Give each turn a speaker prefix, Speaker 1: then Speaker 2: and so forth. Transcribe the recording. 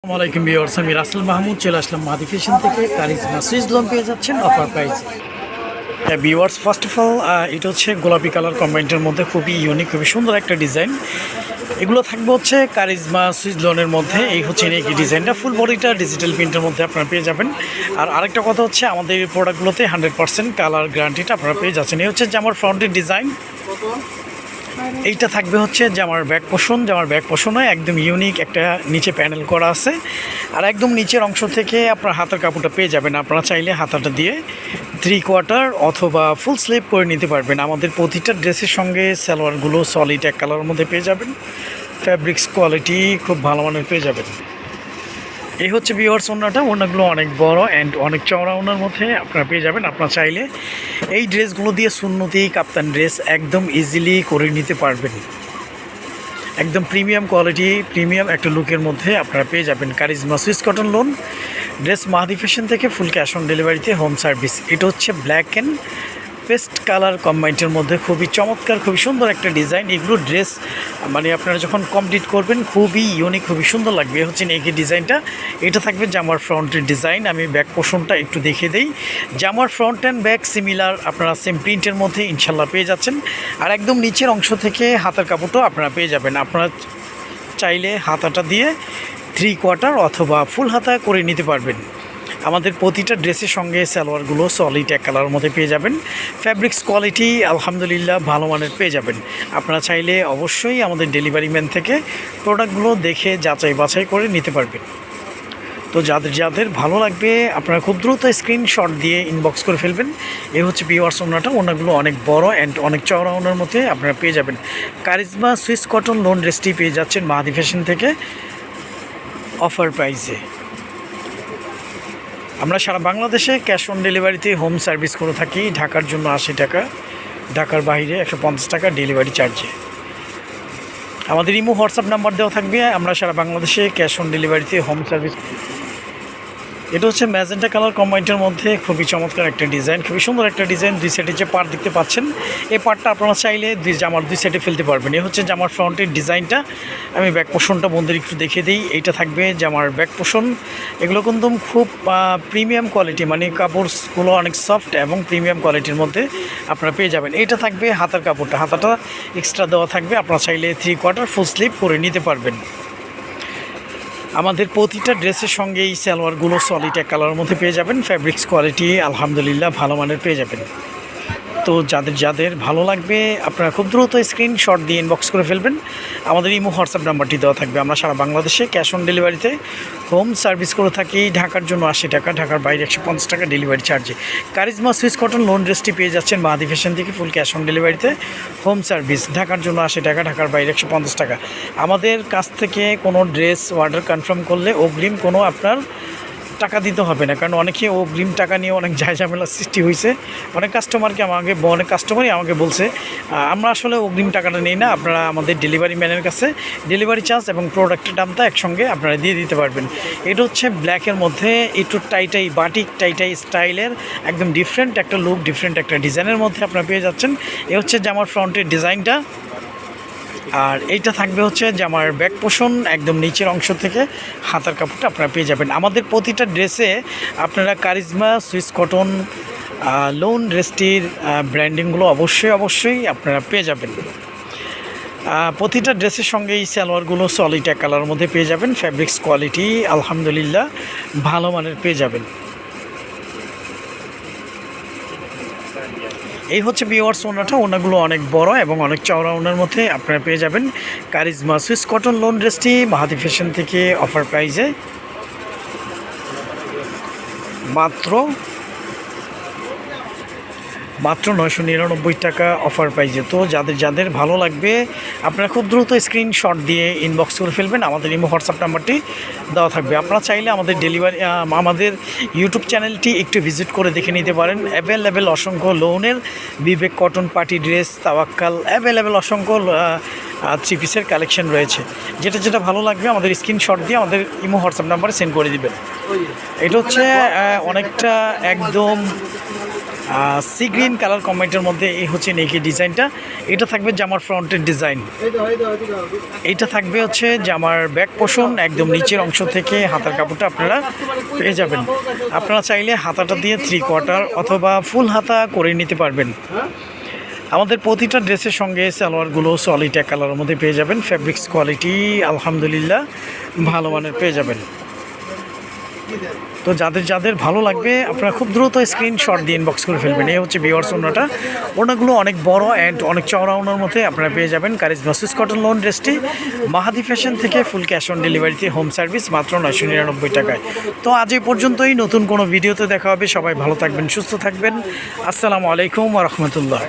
Speaker 1: আসসালামু আলাইকুম বিয়ার্স আমি রাসেল মাহমুদ, চলে আসলাম থেকে। কারিজমা সুইচ লোন পেয়ে যাচ্ছেন offer price bewares first of all এটা হচ্ছে গোলাপি কালার কম্বাইন্ডের মধ্যে খুবই ইউনিক খুবই সুন্দর একটা ডিজাইন। এগুলো থাকবে হচ্ছে কারিজমা সুইচ লোনের মধ্যে। এই হচ্ছে এই ডিজাইনটা। ফুল বডিটা ডিজিটাল প্রিন্টের মধ্যে আপনারা পেয়ে যাবেন। আর আরেকটা কথা হচ্ছে, আমাদের এই প্রোডাক্টগুলোতে হান্ড্রেড পার্সেন্ট কালার গ্যারান্টিটা আপনারা পেয়ে যাচ্ছেন। এই হচ্ছে যে আমার ফ্রন্টের ডিজাইন এইটা থাকবে হচ্ছে জামার ব্যাক পোষণ জামার ব্যাক পোষণে একদম ইউনিক একটা নিচে প্যানেল করা আছে। আর একদম নিচের অংশ থেকে আপনার হাতের কাপড়টা পেয়ে যাবেন। আপনারা চাইলে হাতাটা দিয়ে থ্রি কোয়ার্টার অথবা ফুল স্লিপ করে নিতে পারবেন। আমাদের প্রতিটা ড্রেসের সঙ্গে সালোয়ারগুলো সলিড এক কালারের মধ্যে পেয়ে যাবেন। ফ্যাব্রিক্স কোয়ালিটি খুব ভালো মানের পেয়ে যাবেন। এই হচ্ছে বিওয়ার্স ওনাটা ওনাগুলো অনেক বড় অ্যান্ড অনেক চওড়া ওনার মধ্যে আপনারা পেয়ে যাবেন। আপনারা চাইলে এই ড্রেসগুলো দিয়ে সুন্নতি, কাপ্তান ড্রেস একদম ইজিলি করে নিতে পারবেন। একদম প্রিমিয়াম কোয়ালিটি প্রিমিয়াম একটা লুকের মধ্যে আপনারা পেয়ে যাবেন Charisma Swiss cotton lawn dress Mahadi fashion থেকে ফুল ক্যাশ অন ডেলিভারিতে হোম সার্ভিস এটা হচ্ছে ব্ল্যাক অ্যান্ড পেস্ট কালার কম্বাইন্ডের মধ্যে খুবই চমৎকার, খুবই সুন্দর একটা ডিজাইন এগুলো ড্রেস মানে আপনারা যখন কমপ্লিট করবেন, খুবই ইউনিক খুবই সুন্দর লাগবে। হচ্ছে এই ডিজাইনটা এটা থাকবে জামার ফ্রন্টের ডিজাইন আমি ব্যাক পোষণটা একটু দেখে দিই। জামার ফ্রন্ট অ্যান্ড ব্যাক সিমিলার আপনারা সেম প্রিন্টের মধ্যে ইনশাল্লাহ পেয়ে যাচ্ছেন। আর একদম নিচের অংশ থেকে হাতের কাপড়টাও আপনারা পেয়ে যাবেন। আপনারা চাইলে হাতাটা দিয়ে থ্রি কোয়ার্টার অথবা ফুল হাতা করে নিতে পারবেন। আমাদের প্রতিটা ড্রেসের সঙ্গে সালোয়ারগুলো সলিড এক কালারের মধ্যে পেয়ে যাবেন। ফ্যাব্রিক্স কোয়ালিটি আলহামদুলিল্লাহ ভালো মানের পেয়ে যাবেন। আপনারা চাইলে অবশ্যই আমাদের ডেলিভারি ম্যান থেকে প্রোডাক্টগুলো দেখে যাচাই বাছাই করে নিতে পারবেন। তো যাদের যাদের ভালো লাগবে, আপনারা খুব দ্রুত স্ক্রিনশট দিয়ে ইনবক্স করে ফেলবেন। এই হচ্ছে পিওয়ার্স ওনাটা ওনাগুলো অনেক বড় অ্যান্ড অনেক চওড়া ওনার মধ্যে আপনারা পেয়ে যাবেন। কারিজমা সুইস কটন লোন ড্রেসটি পেয়ে যাচ্ছেন মাহাদি ফ্যাশন থেকে। অফার প্রাইসে আমরা সারা বাংলাদেশে ক্যাশ অন ডেলিভারিতে হোম সার্ভিস করে থাকি। ঢাকার জন্য আশি টাকা, ঢাকার বাইরে একশো পঞ্চাশ টাকা ডেলিভারি চার্জে। আমাদের ইমো হোয়াটসঅ্যাপ নাম্বার দেওয়া থাকবে। আমরা সারা বাংলাদেশে ক্যাশ অন ডেলিভারিতে হোম সার্ভিস এটা হচ্ছে ম্যাজেন্টা কালার কম্বাইন্ডের মধ্যে খুবই চমৎকার একটা ডিজাইন, খুবই সুন্দর একটা ডিজাইন। দুই সাইডে যে পার্ট দেখতে পাচ্ছেন, এই পার্টটা আপনারা চাইলে দুই জামার দুই সাইডে ফেলতে পারবেন। এ হচ্ছে জামার ফ্রন্টের ডিজাইনটা। আমি ব্যাক পোষণটা বন্ধুর একটু দেখিয়ে দিই। এইটা থাকবে জামার ব্যাক পোষণ এগুলো কিন্তু খুব প্রিমিয়াম কোয়ালিটি মানে কাপড়গুলো অনেক সফট এবং প্রিমিয়াম কোয়ালিটির মধ্যে আপনারা পেয়ে যাবেন। এইটা থাকবে হাতার কাপড়টা। হাতাটা এক্সট্রা দেওয়া থাকবে। আপনারা চাইলে থ্রি কোয়ার্টার ফুল স্লিপ করে নিতে পারবেন। আমাদের প্রতিটা ড্রেসের সঙ্গে এই সালোয়ারগুলো সলিড এক কালারের মধ্যে পেয়ে যাবেন। ফ্যাব্রিক্স কোয়ালিটি আলহামদুলিল্লাহ, ভালো মানের পেয়ে যাবেন। তো যাদের যাদের ভালো লাগবে, আপনারা খুব দ্রুত স্ক্রিনশট দিয়ে ইনবক্স করে ফেলবেন। আমাদের ইমো হোয়াটসঅ্যাপ নাম্বারটি দেওয়া থাকবে। আমরা সারা বাংলাদেশে ক্যাশ অন ডেলিভারিতে হোম সার্ভিস করে থাকি। ঢাকার জন্য আশি টাকা, ঢাকার বাইরে একশো পঞ্চাশ টাকা ডেলিভারি চার্জে কারিজমা সুইস কটন লোন ড্রেসটি পেয়ে যাচ্ছেন মাহাদি ফ্যাশন থেকে ফুল ক্যাশ অন ডেলিভারিতে হোম সার্ভিস ঢাকার জন্য আশি টাকা, ঢাকার বাইরে একশো পঞ্চাশ টাকা। আমাদের কাছ থেকে কোনো ড্রেস অর্ডার কনফার্ম করলে অগ্রিম কোনো আপনার টাকা দিতে হবে না, কারণ অনেকে অগ্রিম টাকা নিয়ে অনেক ঝাই ঝামেলার সৃষ্টি হয়েছে। অনেক কাস্টমারকে আমাকে অনেক কাস্টমারই আমাকে বলছে আমরা আসলে অগ্রিম টাকাটা নিই না, আপনারা আমাদের ডেলিভারি ম্যানের কাছে ডেলিভারি চার্জ এবং প্রোডাক্টের দামটা একসঙ্গে আপনারা দিয়ে দিতে পারবেন। এটা হচ্ছে ব্ল্যাকের মধ্যে একটু টাইটাই বাটিক টাইটাই স্টাইলের একদম ডিফারেন্ট একটা লুক ডিফারেন্ট একটা ডিজাইনের মধ্যে আপনারা পেয়ে যাচ্ছেন। এ হচ্ছে যে আমার ফ্রন্টের ডিজাইনটা আর এইটা থাকবে হচ্ছে যে আমার ব্যাক পোষণ একদম নিচের অংশ থেকে হাতার কাপড়টা আপনারা পেয়ে যাবেন। আমাদের প্রতিটা ড্রেসে আপনারা কারিজমা, সুইস কটন লোন ড্রেসটির ব্র্যান্ডিংগুলো অবশ্যই অবশ্যই আপনারা পেয়ে যাবেন। প্রতিটা ড্রেসের সঙ্গে এই সালোয়ারগুলো সলিড এক কালারের মধ্যে পেয়ে যাবেন। ফ্যাব্রিক্স কোয়ালিটি আলহামদুলিল্লাহ, ভালো মানের পেয়ে যাবেন। এই হচ্ছে বিওয়ার্স ওনাটা, ওনাগুলো অনেক বড় এবং অনেক চওড়া ওনার মধ্যে আপনারা পেয়ে যাবেন কারিজমা সুইস কটন লোন ড্রেসটি মাহাতি ফ্যাশন থেকে অফার প্রাইজে মাত্র মাত্র নয়শো নিরানব্বই টাকা অফার প্রাইজে তো যাদের যাদের ভালো লাগবে, আপনারা খুব দ্রুত স্ক্রিনশট দিয়ে ইনবক্স করে ফেলবেন। আমাদের ইমো হোয়াটসঅ্যাপ নাম্বারটি দেওয়া থাকবে। আপনারা চাইলে আমাদের ডেলিভারি আমাদের ইউটিউব চ্যানেলটি একটু ভিজিট করে দেখে নিতে পারেন। অ্যাভেলেবেল অসংখ্য লোনের Bibek cotton party dress তাওয়াক্কাল available অসংখ্য থ্রি পিসের কালেকশন রয়েছে। যেটা যেটা ভালো লাগবে, আমাদের স্ক্রিনশট দিয়ে আমাদের ইমো হোয়াটসঅ্যাপ নাম্বারে সেন্ড করে দিবেন। এটা হচ্ছে অনেকটা একদম সি গ্রিন কালার কমেন্টের মধ্যে এই হচ্ছে নেকি ডিজাইনটা এটা থাকবে জামার ফ্রন্টের ডিজাইন এটা থাকবে হচ্ছে জামার ব্যাক পোষণ একদম নিচের অংশ থেকে হাতার কাপড়টা আপনারা পেয়ে যাবেন। আপনারা চাইলে হাতাটা দিয়ে থ্রি কোয়ার্টার অথবা ফুল হাতা করে নিতে পারবেন। আমাদের প্রতিটা ড্রেসের সঙ্গে সালোয়ারগুলো সলিড এক কালারের মধ্যে পেয়ে যাবেন। ফ্যাব্রিক্স কোয়ালিটি আলহামদুলিল্লাহ, ভালো মানের পেয়ে যাবেন। তো যাদের যাদের ভালো লাগবে, আপনারা খুব দ্রুত স্ক্রিনশট দিয়ে ইনবক্স করে ফেলবেন। এই হচ্ছে বিওয়ার্স ওনাটা ওনাগুলো অনেক বড় অ্যান্ড অনেক চওড়া ওনার মধ্যে আপনারা পেয়ে যাবেন। কারিজ মাসুস কটন লোন ড্রেসটি মাহাদি ফ্যাশন থেকে ফুল ক্যাশ অন ডেলিভারিতে হোম সার্ভিস মাত্র নয়শো নিরানব্বই টাকায়। তো আজ এই পর্যন্তই, নতুন কোনো ভিডিওতে দেখা হবে। সবাই ভালো থাকবেন, সুস্থ থাকবেন। আসসালামু আলাইকুম রহমতুল্লাহ।